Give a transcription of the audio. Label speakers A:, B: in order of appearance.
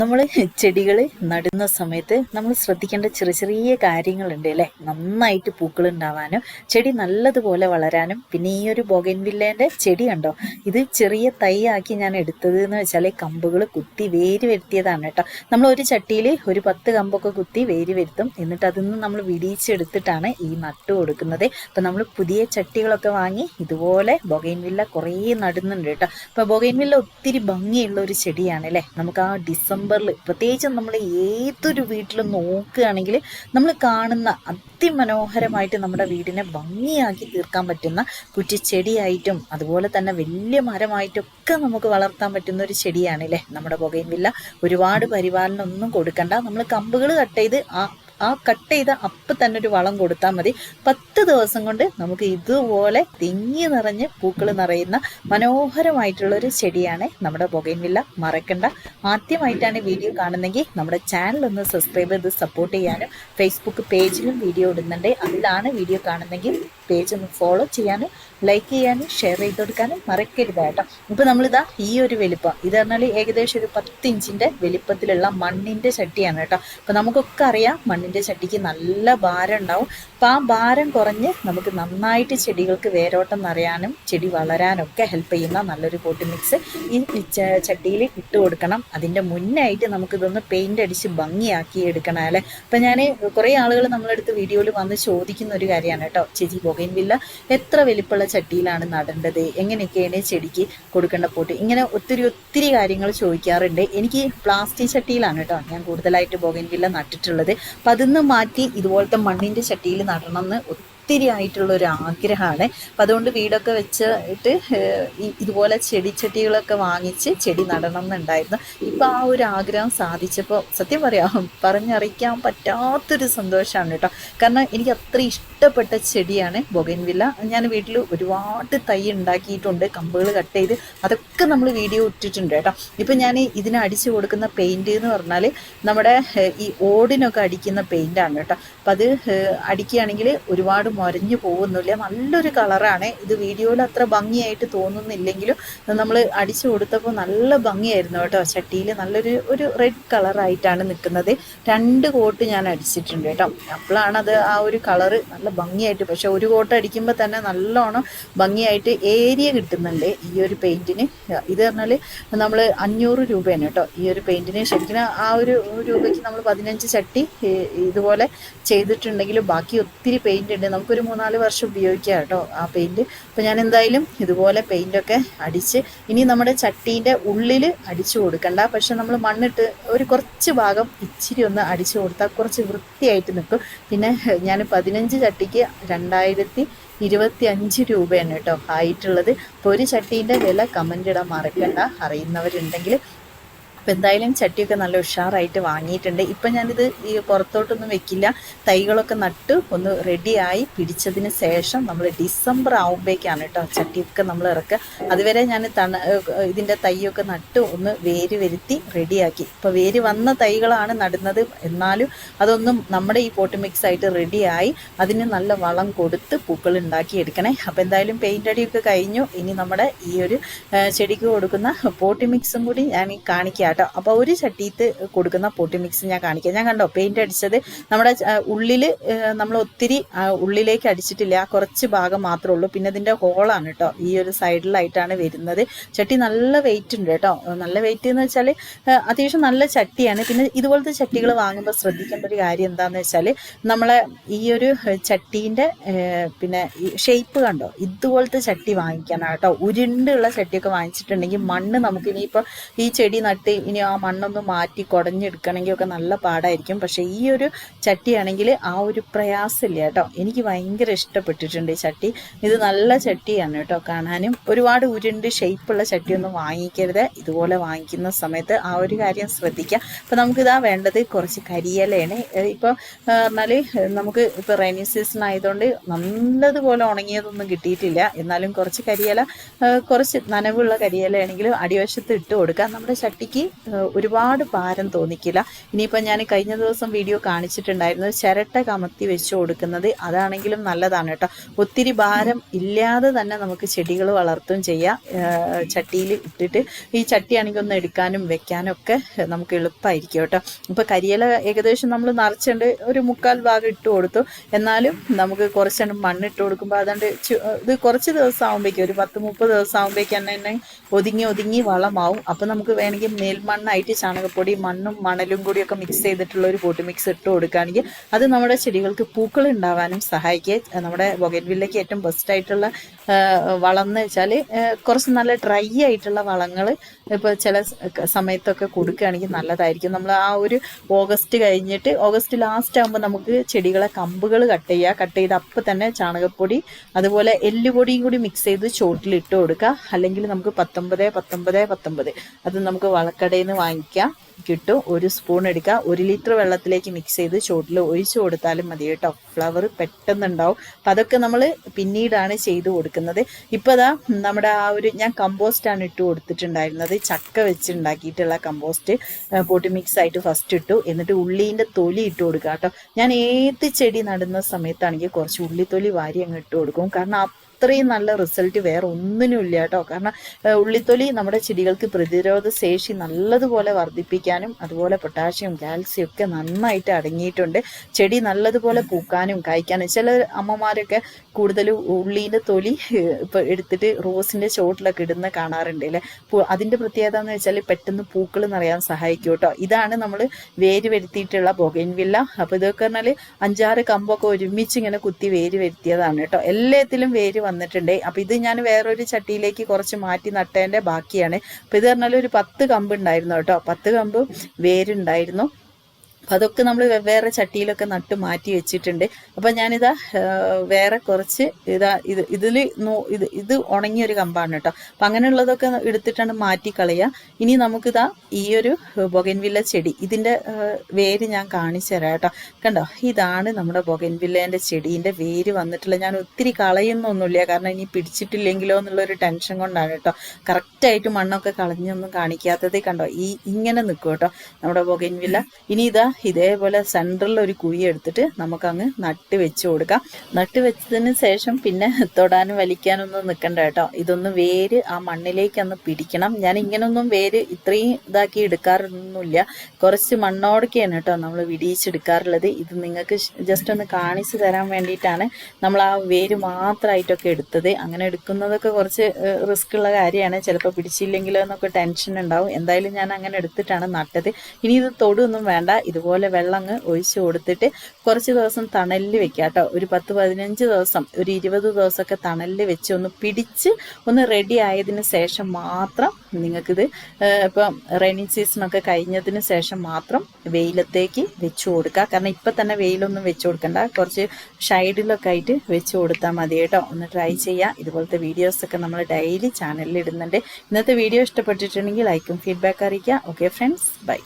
A: നമ്മൾ ചെടികൾ നടുന്ന സമയത്ത് നമ്മൾ ശ്രദ്ധിക്കേണ്ട ചെറിയ ചെറിയ കാര്യങ്ങളുണ്ട് അല്ലേ? നന്നായിട്ട് പൂക്കൾ ഉണ്ടാവാനും ചെടി നല്ലതുപോലെ വളരാനും. പിന്നെ ഈ ഒരു ബൊഗൻവില്ലേന്റെ ചെടി കണ്ടോ? ഇത് ചെറിയ തൈ ആക്കി ഞാൻ എടുത്തത് എന്ന് വെച്ചാൽ കമ്പുകൾ കുത്തി വേര് വരുത്തിയതാണ് കേട്ടോ. നമ്മൾ ഒരു ചട്ടിയിൽ ഒരു പത്ത് കമ്പൊക്കെ കുത്തി വേര് വരുത്തും. എന്നിട്ട് അതിൽ നിന്ന് നമ്മൾ വിടിയിച്ചെടുത്തിട്ടാണ് ഈ നട്ടു കൊടുക്കുന്നത്. അപ്പം നമ്മൾ പുതിയ ചട്ടികളൊക്കെ വാങ്ങി ഇതുപോലെ ബൊഗൈൻവില്ല കുറേ നടുന്നുണ്ട് കേട്ടോ. അപ്പോൾ ബൊഗൈൻവില്ല ഒത്തിരി ഭംഗിയുള്ള ഒരു ചെടിയാണ് അല്ലേ? നമുക്ക് ആ ഡിസംബറിൽ പ്രത്യേകിച്ചും നമ്മൾ ഏതൊരു വീട്ടിൽ നോക്കുകയാണെങ്കിൽ നമ്മൾ കാണുന്ന അതിമനോഹരമായിട്ട് നമ്മുടെ വീടിനെ ഭംഗിയാക്കി തീർക്കാൻ പറ്റുന്ന കുറ്റിച്ചെടിയായിട്ടും അതുപോലെ തന്നെ വലിയ മരമായിട്ടൊക്കെ നമുക്ക് വളർത്താൻ പറ്റുന്ന ഒരു ചെടിയാണ് അല്ലേ നമ്മുടെ പുകയും വില്ല ഒരുപാട് പരിപാലനം ഒന്നും കൊടുക്കണ്ട. നമ്മൾ കമ്പുകൾ കട്ട് ചെയ്ത് ആ ആ കട്ട് ചെയ്ത അപ്പം തന്നെ ഒരു വളം കൊടുത്താൽ മതി. പത്ത് ദിവസം കൊണ്ട് നമുക്ക് ഇതുപോലെ തിങ്ങി നിറഞ്ഞ് പൂക്കൾ നിറയുന്ന മനോഹരമായിട്ടുള്ള ഒരു ചെടിയാണ് നമ്മുടെ ബൊഗൈൻവില്ല. മറക്കണ്ട. ആദ്യമായിട്ടാണ് വീഡിയോ കാണുന്നെങ്കിൽ നമ്മുടെ ചാനൽ ഒന്ന് സബ്സ്ക്രൈബ് ചെയ്ത് സപ്പോർട്ട് ചെയ്യാനും ഫേസ്ബുക്ക് പേജിലും വീഡിയോ ഇടുന്നുണ്ട്. അതിലാണ് വീഡിയോ കാണുന്നെങ്കിൽ പേജ് ഒന്ന് ഫോളോ ചെയ്യാനും ലൈക്ക് ചെയ്യാനും ഷെയർ ചെയ്ത് കൊടുക്കാനും മറക്കരുത് കേട്ടോ. ഇപ്പൊ നമ്മളിതാ ഈ ഒരു വലിപ്പം. ഇത് പറഞ്ഞാൽ ഏകദേശം ഒരു പത്ത് ഇഞ്ചിന്റെ വലിപ്പത്തിലുള്ള മണ്ണിന്റെ ചട്ടിയാണ് കേട്ടോ. അപ്പൊ നമുക്കൊക്കെ അറിയാം മണ്ണിന്റെ ചട്ടിക്ക് നല്ല ഭാരം ഉണ്ടാവും. അപ്പൊ ആ ഭാരം കുറഞ്ഞ് നമുക്ക് നന്നായിട്ട് ചെടികൾക്ക് വേരോട്ടം നിറയാനും ചെടി വളരാനൊക്കെ ഹെൽപ്പ് ചെയ്യുന്ന നല്ലൊരു പോട്ടി മിക്സ് ഈ ചട്ടിയിൽ ഇട്ട് കൊടുക്കണം. അതിന്റെ മുന്നായിട്ട് നമുക്കിതൊന്ന് പെയിന്റ് അടിച്ച് ഭംഗിയാക്കി എടുക്കണം അല്ലേ? അപ്പൊ ഞാൻ കുറേ ആളുകൾ നമ്മളെടുത്ത് വീഡിയോയിൽ വന്ന് ചോദിക്കുന്ന ഒരു കാര്യമാണ് കേട്ടോ. ചേച്ചി ബൊഗൈൻവില്ല എത്ര വലിപ്പമുള്ള ചട്ടിയിലാണ് നടേണ്ടത്? എങ്ങനെയൊക്കെയാണ് ചെടിക്ക് കൊടുക്കേണ്ട പോട്ട്? ഇങ്ങനെ ഒത്തിരി ഒത്തിരി കാര്യങ്ങൾ ചോദിക്കാറുണ്ട്. എനിക്ക് പ്ലാസ്റ്റിക് ചട്ടിയിലാണ് കേട്ടോ ഞാൻ കൂടുതലായിട്ട് ബൊഗൈൻവില്ല നട്ടിട്ടുള്ളത്. അപ്പം അതിന്ന് മാറ്റി ഇതുപോലത്തെ മണ്ണിന്റെ ചട്ടിയിൽ നടണം എന്ന് ഒത്തിരി ആയിട്ടുള്ള ഒരു ആഗ്രഹമാണ്. അപ്പം അതുകൊണ്ട് വീടൊക്കെ വെച്ചിട്ട് ഇതുപോലെ ചെടിച്ചട്ടികളൊക്കെ വാങ്ങിച്ച് ചെടി നടണം എന്നുണ്ടായിരുന്നു. ഇപ്പം ആ ഒരു ആഗ്രഹം സാധിച്ചപ്പോൾ സത്യം പറയാം പറഞ്ഞറിയിക്കാൻ പറ്റാത്തൊരു സന്തോഷമാണ് കേട്ടോ. കാരണം എനിക്ക് അത്ര ഇഷ്ടപ്പെട്ട ചെടിയാണ് ബൊഗൻവില്ല. ഞാൻ വീട്ടിൽ ഒരുപാട് തൈ ഉണ്ടാക്കിയിട്ടുണ്ട് കമ്പുകൾ കട്ട് ചെയ്ത് അതൊക്കെ നമ്മൾ വീഡിയോ ഇട്ടിട്ടുണ്ട് കേട്ടോ. ഇപ്പം ഞാൻ ഇതിന് അടിച്ചു കൊടുക്കുന്ന പെയിന്റ് എന്ന് പറഞ്ഞാൽ നമ്മുടെ ഈ ഓടിനൊക്കെ അടിക്കുന്ന പെയിന്റാണ് കേട്ടോ. അപ്പം അത് അടിക്കുകയാണെങ്കിൽ ഒരുപാട് മുരഞ്ഞു പോകുന്നില്ല. നല്ലൊരു കളറാണ്. ഇത് വീഡിയോയിൽ അത്ര ഭംഗിയായിട്ട് തോന്നുന്നില്ലെങ്കിലും നമ്മൾ അടിച്ചു കൊടുത്തപ്പോൾ നല്ല ഭംഗിയായിരുന്നു കേട്ടോ. ചട്ടിയിൽ നല്ലൊരു ഒരു റെഡ് കളറായിട്ടാണ് നിൽക്കുന്നത്. രണ്ട് കോട്ട് ഞാൻ അടിച്ചിട്ടുണ്ട് കേട്ടോ. അപ്പോഴാണ് അത് ആ ഒരു കളറ് നല്ല ഭംഗിയായിട്ട് പക്ഷെ ഒരു കോട്ട് അടിക്കുമ്പോൾ തന്നെ നല്ലോണം ഭംഗിയായിട്ട് ഏരിയ കിട്ടുന്നുണ്ട് ഈ ഒരു പെയിന്റിന് ഇത് പറഞ്ഞാൽ നമ്മൾ അഞ്ഞൂറ് രൂപയാണ് കേട്ടോ. ഈ ഒരു പെയിന്റിന് ശരിക്കും ആ ഒരു രൂപയ്ക്ക് നമ്മൾ പതിനഞ്ച് ചട്ടി ഇതുപോലെ ചെയ്തിട്ടുണ്ടെങ്കിൽ ബാക്കി ഒത്തിരി പെയിന്റ് ഉണ്ട്. നമുക്കൊരു മൂന്നാൽ വർഷം ഉപയോഗിക്കാം കേട്ടോ ആ പെയിന്റ് അപ്പോൾ ഞാൻ എന്തായാലും ഇതുപോലെ പെയിന്റൊക്കെ അടിച്ച് ഇനി നമ്മുടെ ചട്ടീന്റെ ഉള്ളിൽ അടിച്ചു കൊടുക്കണ്ട. പക്ഷെ നമ്മൾ മണ്ണിട്ട് ഒരു കുറച്ച് ഭാഗം ഇച്ചിരി ഒന്ന് അടിച്ചു കൊടുത്താൽ കുറച്ച് വൃത്തിയായിട്ട് നിൽക്കും. പിന്നെ ഞാൻ പതിനഞ്ച് ചട്ടിക്ക് രണ്ടായിരത്തി ഇരുപത്തി അഞ്ച് രൂപയാണ് കേട്ടോ ആയിട്ടുള്ളത്. അപ്പോൾ ഒരു ചട്ടീന്റെ വില കമന്റ് ഇടാൻ മറക്കണ്ട. അറിയുന്നവരുണ്ടെങ്കിൽ അപ്പം എന്തായാലും ചട്ടിയൊക്കെ നല്ല ഉഷാറായിട്ട് വാങ്ങിയിട്ടുണ്ട്. ഇപ്പം ഞാനിത് ഈ പുറത്തോട്ടൊന്നും വെക്കില്ല. തൈകളൊക്കെ നട്ട് ഒന്ന് റെഡിയായി പിടിച്ചതിന് ശേഷം നമ്മൾ ഡിസംബർ ആവുമ്പോഴേക്കാണ് കേട്ടോ ചട്ടിയൊക്കെ നമ്മൾ ഇറക്കുക. അതുവരെ ഞാൻ തണ ഇതിന്റെ തൈയൊക്കെ നട്ട് ഒന്ന് വേര് വരുത്തി റെഡിയാക്കി ഇപ്പോൾ വേര് വന്ന തൈകളാണ് നടുന്നത്. എന്നാലും അതൊന്നും നമ്മുടെ ഈ പോട്ട് മിക്സ് ആയിട്ട് റെഡിയായി അതിന് നല്ല വളം കൊടുത്ത് പൂക്കൾ ഉണ്ടാക്കി എടുക്കണേ. അപ്പോൾ എന്തായാലും പെയിന്റ് അടിയൊക്കെ കഴിഞ്ഞു. ഇനി നമ്മുടെ ഈ ഒരു ചെടിക്ക് കൊടുക്കുന്ന പോട്ടി മിക്സും കൂടി ഞാൻ കാണിക്കാം കേട്ടോ. അപ്പോൾ ഒരു ചട്ടിയിട്ട് കൊടുക്കുന്ന പൊട്ടി മിക്സ് ഞാൻ കാണിക്കാം. ഞാൻ കണ്ടോ പെയിന്റ് അടിച്ചത് നമ്മുടെ ഉള്ളിൽ നമ്മൾ ഒത്തിരി ഉള്ളിലേക്ക് അടിച്ചിട്ടില്ല. കുറച്ച് ഭാഗം മാത്രമേ ഉള്ളൂ. പിന്നെ ഇതിന്റെ ഹോളാണ് കേട്ടോ. ഈ ഒരു സൈഡിലായിട്ടാണ് വരുന്നത്. ചട്ടി നല്ല വെയിറ്റ് ഉണ്ട് കേട്ടോ. നല്ല വെയിറ്റ് എന്ന് വെച്ചാൽ അത്യാവശ്യം നല്ല ചട്ടിയാണ്. പിന്നെ ഇതുപോലത്തെ ചട്ടികൾ വാങ്ങുമ്പോൾ ശ്രദ്ധിക്കേണ്ട ഒരു കാര്യം എന്താണെന്ന് വെച്ചാൽ നമ്മളെ ഈ ഒരു ചട്ടീന്റെ പിന്നെ ഷേപ്പ് കണ്ടോ? ഇതുപോലത്തെ ചട്ടി വാങ്ങിക്കണം കേട്ടോ. ഉരുണ്ടുള്ള ചട്ടിയൊക്കെ വാങ്ങിച്ചിട്ടുണ്ടെങ്കിൽ മണ്ണ് നമുക്ക് ഇനിയിപ്പോൾ ഈ ചെടി നട്ട് ഇനി ആ മണ്ണൊന്ന് മാറ്റി കുടഞ്ഞെടുക്കണമെങ്കിൽ ഒക്കെ നല്ല പാടായിരിക്കും. പക്ഷെ ഈ ഒരു ചട്ടിയാണെങ്കിൽ ആ ഒരു പ്രയാസമില്ല കേട്ടോ. എനിക്ക് ഭയങ്കര ഇഷ്ടപ്പെട്ടിട്ടുണ്ട് ഈ ചട്ടി. ഇത് നല്ല ചട്ടിയാണ് കേട്ടോ കാണാനും. ഒരുപാട് ഉരുണ്ട് ഷേപ്പുള്ള ചട്ടിയൊന്നും വാങ്ങിക്കരുത്. ഇതുപോലെ വാങ്ങിക്കുന്ന സമയത്ത് ആ ഒരു കാര്യം ശ്രദ്ധിക്കുക അപ്പോൾ നമുക്കിതാ വേണ്ടത് കുറച്ച് കരിയലയാണ്. ഇപ്പോൾ പറഞ്ഞാൽ നമുക്ക് ഇപ്പോൾ റൈനി സീസൺ ആയതുകൊണ്ട് നല്ലതുപോലെ ഉണങ്ങിയതൊന്നും കിട്ടിയിട്ടില്ല. എന്നാലും കുറച്ച് കരിയില കുറച്ച് നനവുള്ള കരിയിലയാണെങ്കിലും അടിവശത്ത് ഇട്ട് കൊടുക്കാം. നമ്മുടെ ചട്ടിക്ക് ഒരുപാട് ഭാരം തോന്നിക്കില്ല. ഇനിയിപ്പോൾ ഞാൻ കഴിഞ്ഞ ദിവസം വീഡിയോ കാണിച്ചിട്ടുണ്ടായിരുന്നു. ചിരട്ട കമത്തി വെച്ച് കൊടുക്കുന്നത് അതാണെങ്കിലും നല്ലതാണ് കേട്ടോ. ഒത്തിരി ഭാരം ഇല്ലാതെ തന്നെ നമുക്ക് ചെടികൾ വളർത്തും ചെയ്യാം. ചട്ടിയിൽ ഇട്ടിട്ട് ഈ ചട്ടിയാണെങ്കിൽ ഒന്ന് എടുക്കാനും വെക്കാനും ഒക്കെ നമുക്ക് എളുപ്പമായിരിക്കും കേട്ടോ. ഇപ്പോൾ കരിയില ഏകദേശം നമ്മൾ നിറച്ചുണ്ട്. ഒരു മുക്കാൽ ഭാഗം ഇട്ട് കൊടുത്തു. എന്നാലും നമുക്ക് കുറച്ചെണ്ണം മണ്ണിട്ട് കൊടുക്കുമ്പോൾ അതുകൊണ്ട് ഇത് കുറച്ച് ദിവസം ആകുമ്പോഴേക്കും ഒരു പത്ത് മുപ്പത് ദിവസം ആകുമ്പോഴേക്കും തന്നെ ഒതുങ്ങി ഒതുങ്ങി വളമാവും. അപ്പം നമുക്ക് വേണമെങ്കിൽ മേൽമണ്ണായിട്ട് ചാണകപ്പൊടി മണ്ണും മണലും കൂടി ഒക്കെ മിക്സ് ചെയ്തിട്ടുള്ള ഒരു പോട്ട് മിക്സ് ഇട്ട് കൊടുക്കുകയാണെങ്കിൽ അത് നമ്മുടെ ചെടികൾക്ക് പൂക്കൾ ഉണ്ടാവാനും സഹായിക്കുക. നമ്മുടെ ബൊഗൻവില്ലയ്ക്ക് ഏറ്റവും ബെസ്റ്റ് ആയിട്ടുള്ള വളം എന്ന് വെച്ചാൽ കുറച്ച് നല്ല ഡ്രൈ ആയിട്ടുള്ള വളങ്ങൾ ഇപ്പോൾ ചില സമയത്തൊക്കെ കൊടുക്കുകയാണെങ്കിൽ നല്ലതായിരിക്കും. നമ്മൾ ആ ഒരു ഓഗസ്റ്റ് കഴിഞ്ഞിട്ട് ഓഗസ്റ്റ് ലാസ്റ്റ് ആകുമ്പോൾ നമുക്ക് ചെടികളെ കമ്പുകൾ കട്ട് ചെയ്യുക. കട്ട് ചെയ്ത് അപ്പം തന്നെ ചാണകപ്പൊടി അതുപോലെ എല്ലുപൊടിയും കൂടി മിക്സ് ചെയ്ത് ചോട്ടിൽ ഇട്ട് കൊടുക്കുക. അല്ലെങ്കിൽ നമുക്ക് പത്തൊമ്പത് പത്തൊമ്പത് പത്തൊമ്പത്. അത് നമുക്ക് വളക്കടയിൽ നിന്ന് വാങ്ങിക്കാം കിട്ടും. ഒരു സ്പൂൺ എടുക്കുക. ഒരു ലിറ്റർ വെള്ളത്തിലേക്ക് മിക്സ് ചെയ്ത് ചോട്ടിൽ ഒഴിച്ചു കൊടുത്താലും മതി കേട്ടോ. ഫ്ലവർ പെട്ടെന്ന് ഉണ്ടാവും അപ്പം അതൊക്കെ നമ്മൾ പിന്നീടാണ് ചെയ്ത് കൊടുക്കുന്നത്. ഇപ്പോൾ അതാ നമ്മുടെ ആ ഒരു ഞാൻ കമ്പോസ്റ്റാണ് ഇട്ട് കൊടുത്തിട്ടുണ്ടായിരുന്നത്. ചക്ക വെച്ച് ഉണ്ടാക്കിയിട്ടുള്ള കമ്പോസ്റ്റ് പൊട്ടി മിക്സ് ആയിട്ട് ഫസ്റ്റ് ഇട്ടു. എന്നിട്ട് ഉള്ളീന്റെ തൊലി ഇട്ട് കൊടുക്കുക കേട്ടോ. ഞാൻ ഏത് ചെടി നടുന്ന സമയത്താണെങ്കിൽ കുറച്ച് ഉള്ളിത്തൊലി വാരി അങ്ങ് ഇട്ട് കൊടുക്കും. കാരണം അത്രയും നല്ല റിസൾട്ട് വേറെ ഒന്നിനും ഇല്ല കേട്ടോ. കാരണം ഉള്ളിത്തൊലി നമ്മുടെ ചെടികൾക്ക് പ്രതിരോധ ശേഷി നല്ലതുപോലെ വർദ്ധിപ്പിക്കാനും അതുപോലെ പൊട്ടാഷ്യം കാൽസ്യം ഒക്കെ നന്നായിട്ട് അടങ്ങിയിട്ടുണ്ട്. ചെടി നല്ലതുപോലെ പൂക്കാനും കായ്ക്കാനും. ചില അമ്മമാരൊക്കെ കൂടുതൽ ഉള്ളീന്റെ തൊലി ഇപ്പൊ എടുത്തിട്ട് റോസിന്റെ ചോട്ടിലൊക്കെ ഇടുന്ന കാണാറുണ്ട് അല്ലേ? അതിന്റെ പ്രത്യേകത എന്ന് വെച്ചാൽ പെട്ടെന്ന് പൂക്കൾ നിറയാൻ സഹായിക്കും കേട്ടോ. ഇതാണ് നമ്മൾ വേര് വരുത്തിയിട്ടുള്ള ബൊഗൈൻവില്ല. അപ്പൊ ഇതൊക്കെ പറഞ്ഞാൽ അഞ്ചാറ് കമ്പൊക്കെ ഒരുമിച്ച് ഇങ്ങനെ കുത്തി വേര് വരുത്തിയതാണ് കേട്ടോ. എല്ലാത്തിലും വേര് വന്നിട്ടുണ്ട്. അപ്പോൾ ഇത് ഞാൻ വേറൊരു ചട്ടിയിലേക്ക് കുറച്ച് മാറ്റി നട്ടതിന്റെ ബാക്കിയാണ്. അപ്പോൾ ഇത് പറഞ്ഞാൽ ഒരു പത്ത് കമ്പ് ഉണ്ടായിരുന്നു കേട്ടോ. പത്ത് കമ്പ് വേരുണ്ടായിരുന്നു. അപ്പം അതൊക്കെ നമ്മൾ വെവ്വേറെ ചട്ടിയിലൊക്കെ നട്ട് മാറ്റി വെച്ചിട്ടുണ്ട്. അപ്പം ഞാനിതാ വേറെ കുറച്ച് ഇതാ ഇത് ഇതിൽ ഇത് ഇത് ഉണങ്ങിയൊരു കമ്പാണ് കേട്ടോ അപ്പം അങ്ങനെയുള്ളതൊക്കെ എടുത്തിട്ടാണ് മാറ്റി കളയുക ഇനി നമുക്കിതാ ഈ ഒരു ബൊഗൻവില്ല ചെടി ഇതിന്റെ വേര് ഞാൻ കാണിച്ചു തരാം കേട്ടോ കണ്ടോ? ഇതാണ് നമ്മുടെ ബൊഗൻവില്ലേന്റെ ചെടീന്റെ വേര് വന്നിട്ടുള്ള ഞാൻ ഒത്തിരി കളയുന്നൊന്നുമില്ല. കാരണം ഇനി പിടിച്ചിട്ടില്ലെങ്കിലോ എന്നുള്ളൊരു ടെൻഷൻ കൊണ്ടാണ് കേട്ടോ കറക്റ്റായിട്ട് മണ്ണൊക്കെ കളഞ്ഞൊന്നും കാണിക്കാത്തതേ കണ്ടോ? ഈ ഇങ്ങനെ നിൽക്കും കേട്ടോ നമ്മുടെ ബൊഗൻവില്ല. ഇനി ഇതാ ഇതേപോലെ സെന്ററിൽ ഒരു കുഴി എടുത്തിട്ട് നമുക്കങ്ങ് നട്ട് വെച്ച് കൊടുക്കാം. നട്ട് വെച്ചതിന് ശേഷം പിന്നെ തൊടാനും വലിക്കാനൊന്നും നിൽക്കണ്ട കേട്ടോ. ഇതൊന്ന് വേര് ആ മണ്ണിലേക്ക് ഒന്ന് പിടിക്കണം. ഞാൻ ഇങ്ങനൊന്നും വേര് ഇത്രയും ഇതാക്കി എടുക്കാറൊന്നുമില്ല. കുറച്ച് മണ്ണോടൊക്കെയാണ് കേട്ടോ നമ്മൾ വിടിയിച്ചെടുക്കാറുള്ളത് ഇത് നിങ്ങൾക്ക് ജസ്റ്റ് ഒന്ന് കാണിച്ചു തരാൻ വേണ്ടിയിട്ടാണ് നമ്മൾ ആ വേര് മാത്രമായിട്ടൊക്കെ എടുത്തത്. അങ്ങനെ എടുക്കുന്നതൊക്കെ കുറച്ച് റിസ്ക് ഉള്ള കാര്യമാണ്. ചിലപ്പോൾ പിടിച്ചില്ലെങ്കിലോ എന്നൊക്കെ ടെൻഷൻ ഉണ്ടാവും. എന്തായാലും ഞാൻ അങ്ങനെ എടുത്തിട്ടാണ് നട്ടത്. ഇനി ഇത് തൊടൊന്നും വേണ്ട. ഇതുപോലെ വെള്ളം അങ്ങ് ഒഴിച്ചു കൊടുത്തിട്ട് കുറച്ച് ദിവസം തണലിൽ വെക്കുക കേട്ടോ. ഒരു പത്ത് പതിനഞ്ച് ദിവസം ഒരു ഇരുപത് ദിവസമൊക്കെ തണലിൽ വെച്ച് ഒന്ന് പിടിച്ച് ഒന്ന് റെഡി ആയതിന് ശേഷം മാത്രം നിങ്ങൾക്കിത് ഇപ്പം റെയിനി സീസണൊക്കെ കഴിഞ്ഞതിന് ശേഷം മാത്രം വെയിലത്തേക്ക് വെച്ച് കൊടുക്കുക. കാരണം ഇപ്പം തന്നെ വെയിലൊന്നും വെച്ച് കൊടുക്കണ്ട. കുറച്ച് ഷൈഡിലൊക്കെ ആയിട്ട് വെച്ച് കൊടുത്താൽ മതി കേട്ടോ. ഒന്ന് ട്രൈ ചെയ്യുക ഇതുപോലത്തെ വീഡിയോസൊക്കെ നമ്മൾ ഡെയിലി ചാനലിൽ ഇടുന്നുണ്ട്. ഇന്നത്തെ വീഡിയോ ഇഷ്ടപ്പെട്ടിട്ടുണ്ടെങ്കിൽ ലൈക്കും ഫീഡ്ബാക്ക് അറിയിക്കുക. Okay friends bye